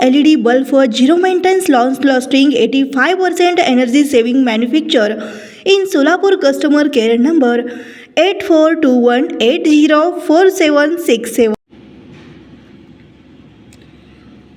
LED bulb for zero maintenance long lasting 85% energy saving manufacture. In Solapur customer care number 8421804767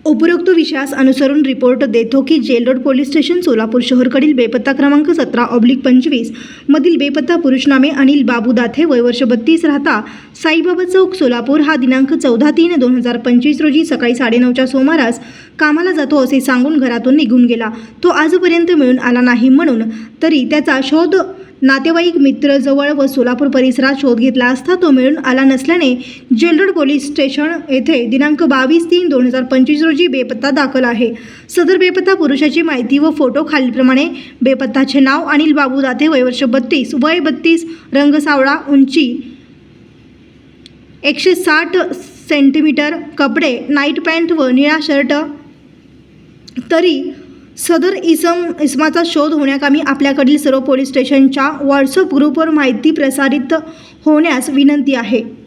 उपरोक्त विषयास अनुसरून report देतो की jail road police station Solapur शहरकडील बेपत्ता क्रमांक सतरा ऑब्लिक पंचवीस मधील बेपत्ता पुरुषनामे अनिल बाबू दाथे वय वर्ष बत्तीस राहता साईबाबा चौक सोलापूर हा दिनांक चौदा तीन दोन हजार पंचवीस रोजी सकाळी साडेनऊच्या सुमारास कामाला जातो असे सांगून घरातून निघून गेला. तो आजपर्यंत मिळून आला नाही म्हणून तरी त्याचा शोध नातेवाईक मित्र जवळ व सोलापूर परिसरात शोध घेतला असता तो मिळून आला नसल्याने जेलरोड पोलीस स्टेशन येथे दिनांक बावीस तीन दोन हजार पंचवीस रोजी बेपत्ता दाखल आहे. सदर बेपत्ता पुरुषाची माहिती व फोटो खालीलप्रमाणे बेपत्ताचे नाव अनिल बाबू दाते वयवर्ष बत्तीस वय बत्तीस रंग सावळा उंची एकशे साठ सेंटीमीटर कपडे नाईट पॅन्ट व निळा शर्ट तरी सदर इसम इसमाचा शोध होण्याकामी आपल्याकडील सर्व पोलीस स्टेशनच्या व्हॉट्सअप ग्रुपवर माहिती प्रसारित होण्यास विनंती आहे.